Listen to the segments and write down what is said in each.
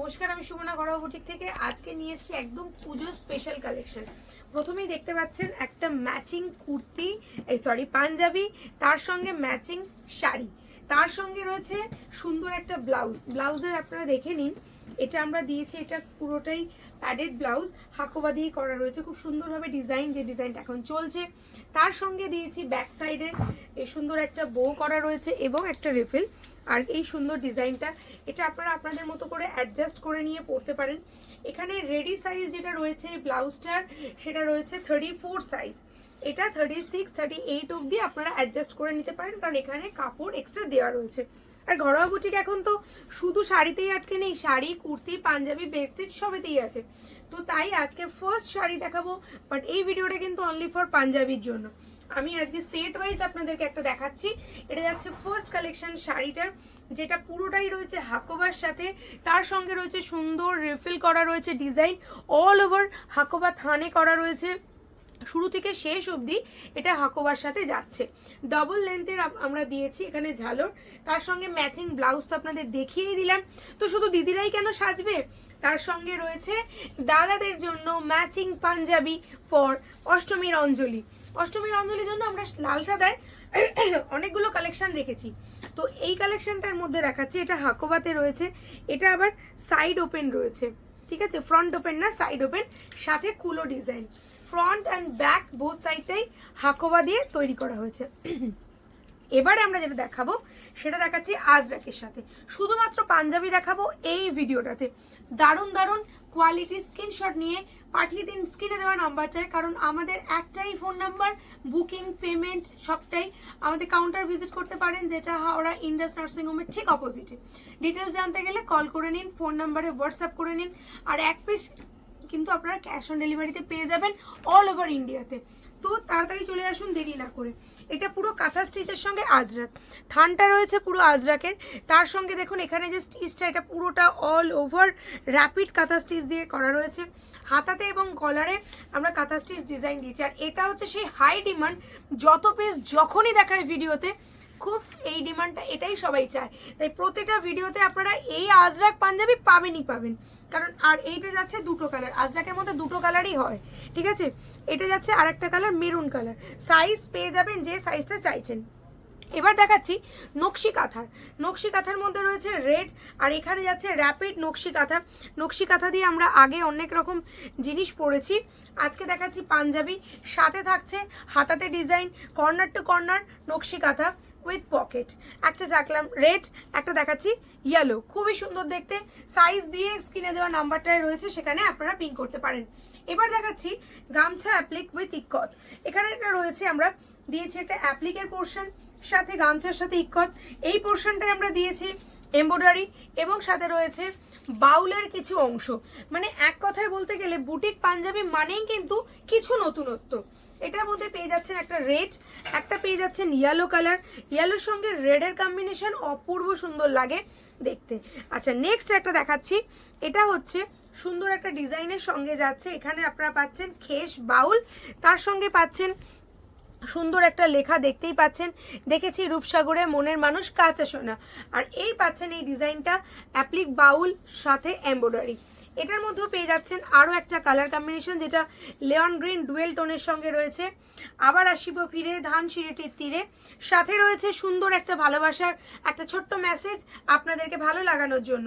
নমস্কার, আমি সুমনা ঘরোয়া বুটিক থেকে। আজকে নিয়ে এসেছি একদম পুজো স্পেশাল কালেকশন প্রথমেই দেখতে পাচ্ছেন একটা ম্যাচিং কুর্তি, এই সরি পাঞ্জাবি, তার সঙ্গে ম্যাচিং শাড়ি। তার সঙ্গে রয়েছে সুন্দর একটা ব্লাউজ ব্লাউজের আপনারা দেখে নিন, এটা আমরা দিয়েছি, এটা পুরোটাই প্যাডেড ব্লাউজ হাকোবা দিয়ে করা রয়েছে, খুব সুন্দরভাবে ডিজাইন যে ডিজাইনটা এখন চলছে। তার সঙ্গে দিয়েছি ব্যাক সাইডে সুন্দর একটা বো করা রয়েছে এবং একটা রিফিল আর এই সুন্দর ডিজাইনটা, এটা আপনারা আপনাদের মতো করে অ্যাডজাস্ট করে নিয়ে পড়তে পারেন। এখানে রেডি সাইজ যেটা রয়েছে ব্লাউজটার, সেটা রয়েছে থার্টি ফোর সাইজ এটা থার্টি সিক্স থার্টি এইট অবধি আপনারা অ্যাডজাস্ট করে নিতে পারেন, কারণ এখানে কাপড় এক্সট্রা দেওয়া রয়েছে। আর ঘরোয়া বুটিক এখন তো শুধু শাড়িতেই আটকে নেই, শাড়ি, কুর্তি, পাঞ্জাবি বেডশিট সবেতেই আছে। তো তাই আজকে ফার্স্ট শাড়ি দেখাবো বাট এই ভিডিওটা কিন্তু অনলি ফর পাঞ্জাবির জন্য। আমি আজকে সেট ওয়াইজ আপনাদেরকে একটা দেখাচ্ছি। এটা যাচ্ছে ফার্স্ট কালেকশন শাড়িটার, যেটা পুরোটাই রয়েছে হাকোবার সাথে। তার সঙ্গে রয়েছে সুন্দর রিফিল করা রয়েছে ডিজাইন অল ওভার হাকোবা থানে করা রয়েছে। শুরু থেকে শেষ অবধি এটা হাকোবার সাথে যাচ্ছে। ডবল লেন্থের আমরা দিয়েছি এখানে ঝালর। তার সঙ্গে ম্যাচিং ব্লাউজ তো আপনাদের দেখিয়েই দিলাম। তো শুধু দিদিরাই কেন সাজবে? তার সঙ্গে রয়েছে দাদাদের জন্য ম্যাচিং পাঞ্জাবি ফর অষ্টমীর অঞ্জলি। অষ্টমীর অঞ্জলির জন্য আমরা লাল সাদায় অনেকগুলো কালেকশন রেখেছি। তো এই কালেকশনটার মধ্যে দেখাচ্ছি, এটা হাকোবাতে রয়েছে, এটা আবার সাইড ওপেন রয়েছে, ঠিক আছে? ফ্রন্ট ওপেন না সাইড ওপেন সাথে কুলো design front and back both সাইডটাই Hakoba দিয়ে তৈরি করা হয়েছে। এবারে আমরা যেটা দেখাবো সেটা দেখাচ্ছি আজরাকের সাথে। শুধুমাত্র পাঞ্জাবি দেখাবো এই ভিডিওটাতে। দারুণ দারুণ কোয়ালিটির স্ক্রিনশট নিয়ে পাঠিয়ে দিন স্ক্রিনে দেওয়া নাম্বার চাই, কারণ আমাদের একটাই ফোন নাম্বার বুকিং পেমেন্ট সবটাই আমাদের কাউন্টার ভিজিট করতে পারেন, যেটা হাওড়া ইন্ডাস নার্সিং হোমের ঠিক অপোজিটে ডিটেলস জানতে গেলে কল করে নিন ফোন নাম্বারে হোয়াটসঅ্যাপ করে নিন, আর এক পিস কিন্তু আপনারা ক্যাশ অন ডেলিভারিতে পেয়ে যাবেন অল ওভার ইন্ডিয়াতে তো। তাড়াতাড়ি চলে আসুন, দেরি না করে। এটা পুরো কাঁথা স্টিচের সঙ্গে আজরাক। থানটা রয়েছে পুরো আজরাকের। তার সঙ্গে দেখুন, এখানে যে স্টিচটা, এটা পুরোটা all over rapid kantha stitch দিয়ে করা রয়েছে। হাতাতে এবং কলারে আমরা কাঁথা স্টিচ ডিজাইন দিয়েছি। আর এটা হচ্ছে সেই হাই ডিমান্ড যত পেজ যখনই দেখায় ভিডিওতে খুব এই ডিমান্ডটা, এটাই সবাই চায়। তাই প্রত্যেকটা ভিডিওতে আপনারা এই আজরাক পাঞ্জাবি পাবেনই পাবেন। কারণ আর এইটা যাচ্ছে দুটো কালার আজরাকের মধ্যে দুটো কালারই হয়, ঠিক আছে? এটা যাচ্ছে আর একটা কালার মেরুন কালার সাইজ পেয়ে যাবেন যে সাইজটা চাইছেন। এবার দেখাচ্ছি নকশি কাঁথার। নকশি কাঁথার মধ্যে রয়েছে রেড আর এখানে যাচ্ছে র্যাপিড নকশি কাঁথা। নকশি কাঁথা দিয়ে আমরা আগে অনেক রকম জিনিস পরেছি। আজকে দেখাচ্ছি পাঞ্জাবি, সাথে থাকছে হাতাতে design corner to corner nakshi kantha. With pocket একটা দেখলাম রেড একটা দেখাচ্ছি ইয়েলো খুবই সুন্দর দেখতে। সাইজ দিয়ে স্ক্রিনে দেওয়া নাম্বারটায় রয়েছে, সেখানে আপনারা পিন করতে পারেন। এবার দেখাচ্ছি গামছা অ্যাপ্লিক উইথ ইকত এখানে একটা রয়েছে, আমরা দিয়েছি একটা অ্যাপ্লিকের পোর্শন সাথে গামছার সাথে ইকত এই পোর্শনটাই আমরা দিয়েছি এমব্রয়ডারি এবং সাথে রয়েছে বাউলের কিছু অংশ। মানে এক কথায় বলতে গেলে বুটিক পাঞ্জাবি মানেই কিন্তু কিছু নতুনত্ব। এটার মধ্যে পেয়ে যাচ্ছেন একটা রেড, একটা পেয়ে যাচ্ছেন ইয়েলো কালার ইয়েলোর সঙ্গে রেডের কম্বিনেশন অপূর্ব সুন্দর লাগে দেখতে। আচ্ছা নেক্সট একটা দেখাচ্ছি। এটা হচ্ছে সুন্দর একটা ডিজাইনের সঙ্গে যাচ্ছে। এখানে আপনারা পাচ্ছেন খেস বাউল, তার সঙ্গে পাচ্ছেন সুন্দর একটা লেখা দেখতেই পাচ্ছেন। দেখেছি রূপসাগরে মনের মানুষ কাঁচা সোনা। আর এই পাচ্ছেন এই ডিজাইনটা অ্যাপ্লিক বাউল, সাথে এমব্রয়ডারি এটার মধ্যেও পেয়ে যাচ্ছেন আরও একটা কালার কম্বিনেশন যেটা লেয়ন গ্রিন ডুয়েল টোনের সঙ্গে রয়েছে। আবার আসিব ফিরে ধান সিঁড়িটির তীরে। সাথে রয়েছে সুন্দর একটা ভালোবাসার একটা ছোট্ট মেসেজ আপনাদেরকে ভালো লাগানোর জন্য।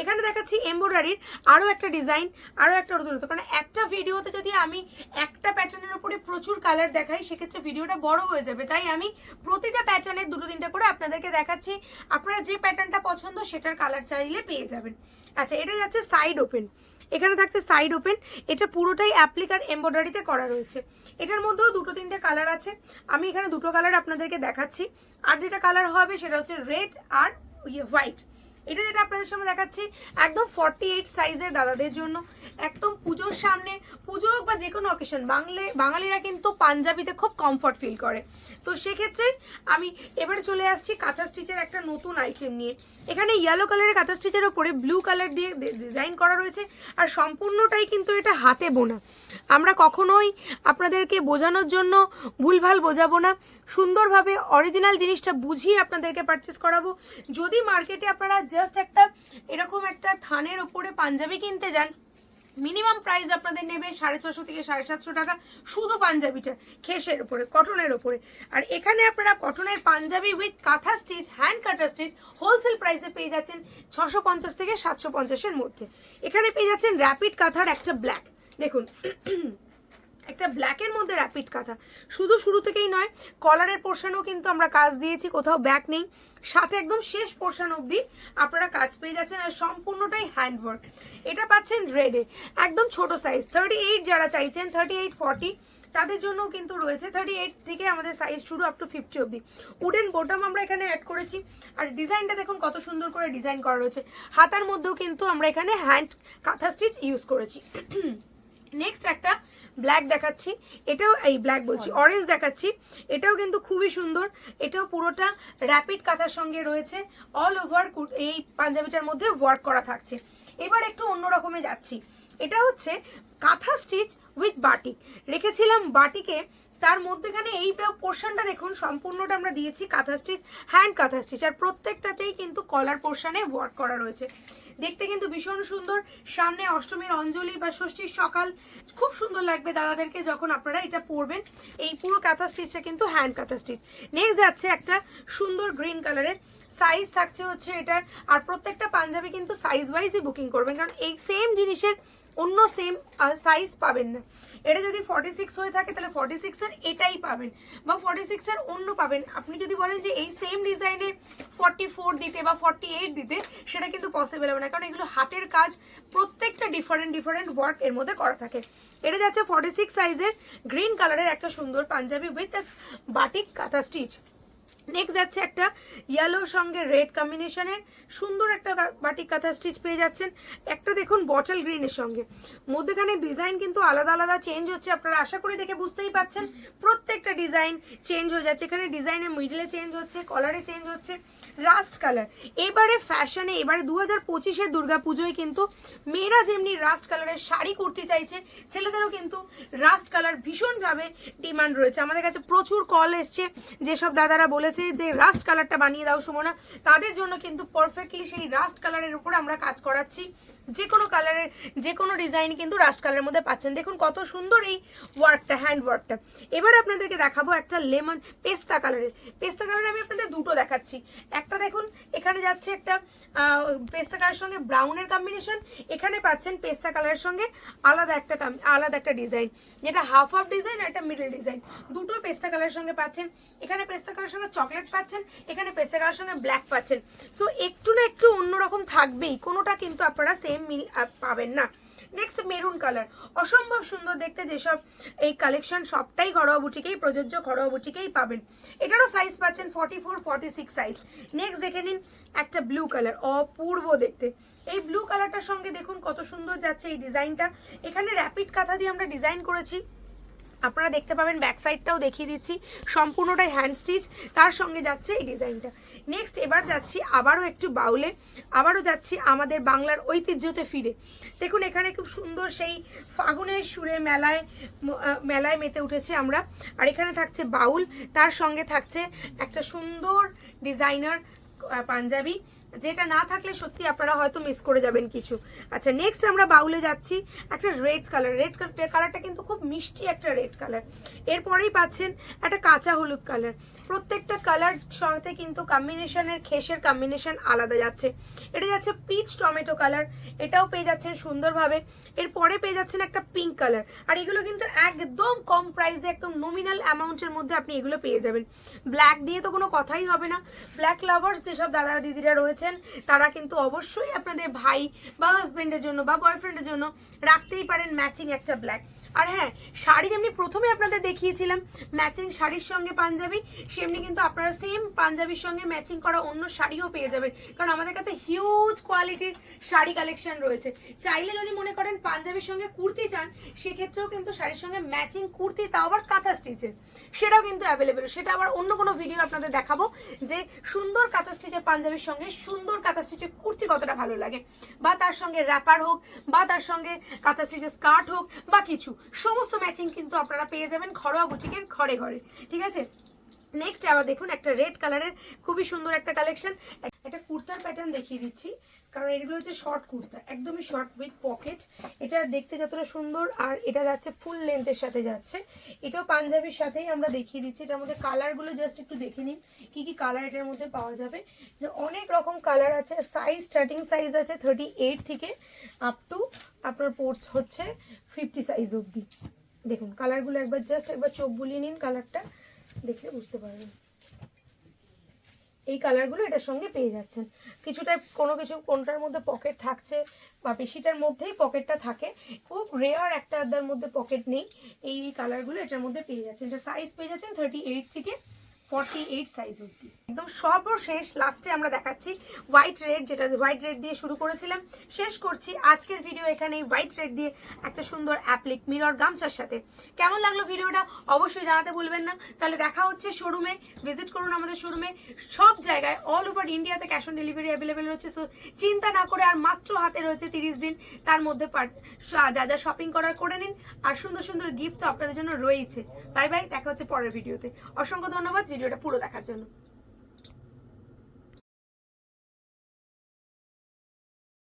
এখানে দেখাচ্ছি এমব্রয়ডারির আরও একটা ডিজাইন আরও একটা নতুনত্ব কারণ একটা ভিডিওতে যদি আমি একটা প্যাটার্নের উপরে প্রচুর কালার দেখাই, সেক্ষেত্রে ভিডিওটা বড় হয়ে যাবে। তাই আমি প্রতিটা প্যাটার্নের দুটো তিনটা করে আপনাদেরকে দেখাচ্ছি। আপনারা যে প্যাটার্নটা পছন্দ, সেটার কালার চাইলে পেয়ে যাবেন। আচ্ছা এটা যাচ্ছে সাইড ওপেন এখানে থাকছে সাইড ওপেন এটা পুরোটাই অ্যাপ্লিকার এমব্রয়ডারিতে করা রয়েছে। এটার মধ্যেও দুটো তিনটে কালার আছে। আমি এখানে দুটো কালার আপনাদেরকে দেখাচ্ছি। আর যেটা কালার হবে সেটা হচ্ছে রেড আর ইয়ে হোয়াইট এটা যেটা আপনাদের সামনে দেখাচ্ছি, একদম ফর্টি এইট সাইজের দাদাদের জন্য। একদম পুজোর সামনে পুজো হোক বা যে কোনো অকেশন বাংলে, বাঙালিরা কিন্তু পাঞ্জাবিতে খুব কমফর্ট ফিল করে। তো সেক্ষেত্রে আমি এবারে চলে আসছি কাঁথা স্টিচের একটা নতুন আইটেম নিয়ে। এখানে ইয়েলো কালারের কাঁথা স্টিচের ওপরে ব্লু কালার দিয়ে ডিজাইন করা রয়েছে। আর সম্পূর্ণটাই কিন্তু এটা হাতে বোনা। আমরা কখনোই আপনাদেরকে বোঝানোর জন্য ভুলভাল বোঝাবো না। সুন্দরভাবে অরিজিনাল জিনিসটা বুঝিয়ে আপনাদেরকে পারচেস করাবো। যদি মার্কেটে আপনারা জাস্ট একটা এরকম একটা থানের ওপরে পাঞ্জাবি কিনতে যান মিনিমাম প্রাইস আপনাদের নেবে সাড়ে ছশো থেকে সাড়ে সাতশো টাকা শুধু পাঞ্জাবিটা খেসের উপরে, কটনের উপরে। আর এখানে আপনারা কটনের panjabi with kantha stitch hand কাটা স্টিচ হোলসেল প্রাইসে পেয়ে যাচ্ছেন ছশো পঞ্চাশ থেকে সাতশো পঞ্চাশের মধ্যে। এখানে পেয়ে যাচ্ছেন র্যাপিড কাঁথার একটা ব্ল্যাক দেখুন একটা ব্ল্যাকের মধ্যে র্যাপিড কাঁথা। শুধু শুরু থেকেই নয় কলারের পোর্শনও কিন্তু আমরা কাজ দিয়েছি, কোথাও ব্যাক নেই। সাথে একদম শেষ পোর্শন অবধি আপনারা কাজ পেয়ে যাচ্ছেন আর সম্পূর্ণটাই হ্যান্ডওয়ার্ক এটা পাচ্ছেন রেডে একদম ছোট সাইজ থার্টি এইট যারা চাইছেন থার্টি এইট ফর্টি তাদের জন্যও কিন্তু রয়েছে। থার্টি এইট থেকে আমাদের সাইজ শুরু আপ টু ফিফটি অবধি। উডেন বোটাম আমরা এখানে অ্যাড করেছি। আর ডিজাইনটা দেখুন কত সুন্দর করে ডিজাইন করা রয়েছে। হাতার মধ্যেও কিন্তু আমরা এখানে হ্যান্ড কাঁথা স্টিচ ইউজ করেছি। নেক্সট একটা ব্ল্যাক দেখাচ্ছি। এটাও এই ব্ল্যাক বলছি অরেঞ্জ দেখাচ্ছি। এটাও কিন্তু খুবই সুন্দর। এটাও পুরোটা র্যাপিড কাঁথার সঙ্গে রয়েছে। অল ওভার এই পাঞ্জাবিটার মধ্যে ওয়ার্ক করা থাকছে। এবার একটু অন্য রকমে যাচ্ছি। এটা হচ্ছে কাঁথা স্টিচ উইথ বাটিক রেখেছিলাম বাটিকে। তার মধ্যেখানে এই পোর্শনটা দেখুন সম্পূর্ণটা আমরা দিয়েছি kantha stitch hand kantha stitch আর প্রত্যেকটাতেই কিন্তু কলার পোর্শনে ওয়ার্ক করা রয়েছে। দেখতে কিন্তু ভীষণ সুন্দর। সামনে অষ্টমীর অঞ্জলি বা ষষ্ঠীর সকাল। খুব সুন্দর লাগবে দাদাদেরকে যখন আপনারা এটা পরবেন। এই পুরো কাঁথা স্টিচটা কিন্তু হ্যান্ড কাঁথা স্টিচ। নেক্সট যাচ্ছে একটা সুন্দর গ্রিন কালারের সাইজ থাকছে হচ্ছে এটার। আর প্রত্যেকটা পাঞ্জাবি কিন্তু সাইজ ওয়াইজই বুকিং করবেন। কারণ এই সেম জিনিসের অন্য সেম সাইজ পাবেন না। এটা যদি ফর্টি সিক্স হয়ে থাকে, তাহলে ফর্টি সিক্সের এটাই পাবেন বা ফর্টি সিক্সের অন্য পাবেন। আপনি যদি বলেন যে এই সেম ডিজাইনের ফর্টি ফোর দিতে বা ফর্টি এইট দিতে, সেটা কিন্তু পসিবল হবে না। কারণ এগুলো হাতের কাজ, প্রত্যেকটা ডিফারেন্ট ডিফারেন্ট ওয়ার্ক এর মধ্যে করা থাকে। এটা যাচ্ছে ফর্টি সিক্স সাইজের গ্রিন কালারের একটা সুন্দর panjabi with batik kantha stitch next যাচ্ছে একটা ইয়েলোর সঙ্গে রেড কম্বিনেশনের সুন্দর একটা বাটিক কাঁথা স্টিচ পেয়ে যাচ্ছেন। একটা দেখুন বটল গ্রিনের সঙ্গে। মধ্যেখানে ডিজাইন কিন্তু আলাদা আলাদা চেঞ্জ হচ্ছে, আপনারা আশা করি দেখে বুঝতেই পাচ্ছেন। প্রত্যেকটা ডিজাইন চেঞ্জ হয়ে যাচ্ছে। এখানে ডিজাইনের মিডলে চেঞ্জ হচ্ছে কলারে চেঞ্জ হচ্ছে রাস্ট কালার এবারে ফ্যাশনে এবারে দু হাজার পঁচিশের দুর্গা পুজোয় কিন্তু মেয়েরা যেমনি রাস্ট কালারের শাড়ি করতে চাইছে, ছেলেদেরও কিন্তু রাস্ট কালার ভীষণভাবে ডিমান্ড রয়েছে। আমাদের কাছে প্রচুর কল এসছে, যেসব দাদারা বলেছে যে রাস্ট কালারটা বানিয়ে দাও সুমনা, তাদের জন্য কিন্তু পারফেক্টলি সেই রাস্ট কালারের উপর আমরা কাজ করাচ্ছি। যে কোনো কালারের যে কোনো ডিজাইন কিন্তু রাস্ট কালারের মধ্যে পাচ্ছেন। দেখুন কত সুন্দর এই ওয়ার্কটা হ্যান্ড ওয়ার্কটা এবার আপনাদেরকে দেখাবো একটা লেমন পেস্তা কালারের পেস্তা কালার আমি আপনাদের দুটো দেখাচ্ছি। একটা দেখুন, এখানে যাচ্ছে একটা পেস্তা কালারের সঙ্গে ব্রাউনের কম্বিনেশন এখানে পাচ্ছেন পেস্তা কালারের সঙ্গে আলাদা একটা আলাদা একটা ডিজাইন যেটা হাফ হাফ ডিজাইন আর একটা মিডল ডিজাইন দুটো পেস্তা কালারের সঙ্গে পাচ্ছেন। এখানে পেস্তা কালারের সঙ্গে চকলেট পাচ্ছেন, এখানে পেস্তা কালারের সঙ্গে ব্ল্যাক পাচ্ছেন। সো একটু না একটু অন্যরকম থাকবেই। কোনোটা কিন্তু আপনারা সেম মিল পাবেন না। নেক্সট মেরুন কালার অসম্ভব সুন্দর দেখতে যেসব এই কালেকশন সবটাই ঘরোয়া বুটিকেই প্রযোজ্য ঘরোয়া বুটিকেই পাবেন। এটারও সাইজ পাচ্ছেন forty four forty six size next দেখে নিন একটা ব্লু কালার অপূর্ব দেখতে। এই ব্লু কালারটার সঙ্গে দেখুন কত সুন্দর যাচ্ছে এই ডিজাইনটা এখানে র্যাপিড কাঁথা দিয়ে আমরা ডিজাইন করেছি। আপনারা দেখতে পাবেন ব্যাক সাইডটাও দেখিয়ে দিচ্ছি, সম্পূর্ণটাই হ্যান্ড স্টিচ তার সঙ্গে যাচ্ছে এই ডিজাইনটা। নেক্সট এবার যাচ্ছি আবারও একটু বাউলে, আবারও যাচ্ছি আমাদের বাংলার ঐতিহ্যতে ফিরে। দেখুন, এখানে খুব সুন্দর সেই ফাগুনের সুরে মেলায় মেলায় মেতে উঠেছে আমরা। আর এখানে থাকছে বাউল, তার সঙ্গে থাকছে একটা সুন্দর ডিজাইনার পাঞ্জাবি। যেটা না থাকলে সত্যি আপনারা হয়তো মিস করে যাবেন কিছু। আচ্ছা নেক্সট আমরা বাউলে যাচ্ছি। একটা রেড কালার রেড কালারটা কিন্তু খুব মিষ্টি একটা রেড কালার এরপরেই পাচ্ছেন একটা কাঁচা হলুদ কালার প্রত্যেকটা কালার সাথে কিন্তু কম্বিনেশনের খেসের কম্বিনেশন আলাদা যাচ্ছে। এটা যাচ্ছে পিচ টমেটো কালার এটাও পেয়ে যাচ্ছেন সুন্দরভাবে। এরপরে পেয়ে যাচ্ছেন একটা পিঙ্ক কালার আর এগুলো কিন্তু একদম কম প্রাইসে একদম নমিনাল অ্যামাউন্টের মধ্যে আপনি এগুলো পেয়ে যাবেন। ব্ল্যাক দিয়ে তো কোনো কথাই হবে না। ব্ল্যাক লাভার্স যেসব দাদা দিদিরা রয়েছেন তারা কিন্তু অবশ্যই আপনাদের ভাই বা হাজবেন্ডের জন্য বা বয়ফ্রেন্ডের জন্য রাখতেই পারেন ম্যাচিং একটা ব্ল্যাক আর হ্যাঁ শাড়ি যেমনি প্রথমে আপনাদের দেখিয়েছিলাম ম্যাচিং শাড়ির সঙ্গে পাঞ্জাবি, সেমনি কিন্তু আপনারা সেম পাঞ্জাবির সঙ্গে ম্যাচিং করা অন্য শাড়িও পেয়ে যাবেন। কারণ আমাদের কাছে হিউজ কোয়ালিটির শাড়ি কালেকশন রয়েছে। চাইলে যদি মনে করেন পাঞ্জাবির সঙ্গে কুর্তি চান, সেক্ষেত্রেও কিন্তু শাড়ির সঙ্গে ম্যাচিং কুর্তি, তাও আবার কাঁথা স্টিচের। সেটাও কিন্তু অ্যাভেলেবেল সেটা আবার অন্য কোনো ভিডিও আপনাদের দেখাবো যে সুন্দর কাঁথা স্টিচের পাঞ্জাবির সঙ্গে সুন্দর কাঁথা স্টিচের কুর্তি কতটা ভালো লাগে। বা তার সঙ্গে র্যাপার হোক, বা তার সঙ্গে কাঁথা স্টিচের স্কার্ট হোক, বা কিছু। সমস্ত ম্যাচিং কিন্তু আপনারা পেয়ে যাবেন ঘরোয়া বুটিকের ঘরে ঘরে ঠিক আছে? নেক্সট আবার দেখুন একটা রেড কালারের খুবই সুন্দর একটা কালেকশন একটা কুর্তার প্যাটার্ন দেখিয়ে দিচ্ছি। কারণ এগুলো হচ্ছে শর্ট কুর্তা, একদমই শর্ট উইথ পকেট এটা দেখতে যতটা সুন্দর আর এটা যাচ্ছে ফুল লেন্থের সাথে যাচ্ছে। এটাও পাঞ্জাবির সাথেই আমরা দেখিয়ে দিচ্ছি। এটার মধ্যে কালারগুলো জাস্ট একটু দেখে নিন, কি কি কালার এটার মধ্যে পাওয়া যাবে। অনেক রকম কালার আছে সাইজ স্টার্টিং সাইজ আছে থার্টি এইট থেকে আপ টু আপনার পোর্টস হচ্ছে ফিফটি সাইজ অবধি। দেখুন কালারগুলো একবার জাস্ট একবার চোখ বুলিয়ে নিন কালারটা দেখলে বুঝতে পারবেন। এই কালারগুলো এটার সঙ্গে পেয়ে যাচ্ছেন। কিছুটা কোনো কিছু, কোনটার মধ্যে পকেট থাকছে বা বেশিটার মধ্যেই পকেটটা থাকে, খুব রেয়ার একটা আদার মধ্যে পকেট নেই। এই কালারগুলো এটার মধ্যে পেয়ে যাচ্ছেন। এটা সাইজ পেয়ে যাচ্ছেন থার্টি এইট থেকে ফর্টি এইট সাইজ একদম সর্বশেষ লাস্টে আমরা দেখাচ্ছি হোয়াইট রেড যেটা হোয়াইট রেড দিয়ে শুরু করেছিলাম। শেষ করছি আজকের ভিডিও হোয়াইট রেড দিয়ে একটা সুন্দর অ্যাপ্লিক মিরর গামছার সাথে। কেমন লাগল ভিডিওটা অবশ্যই জানাতে ভুলবেন না। তাহলে দেখা হচ্ছে শোরুমে ভিজিট করুন আমাদের শোরুমে সব জায়গায় অল ওভার ইন্ডিয়াতে ক্যাশ অন ডেলিভারি অ্যাভেলেবেল রয়েছে। সো চিন্তা না করে আর মাত্র হাতে রয়েছে তিরিশ দিন। তার মধ্যে যা যা শপিং করার করে নিন। আর সুন্দর সুন্দর গিফট তো আপনাদের জন্য রয়েছে বাই বাই দেখা হচ্ছে পরের ভিডিওতে অসংখ্য ধন্যবাদ। ভিডিওটা পুরো দেখার জন্য।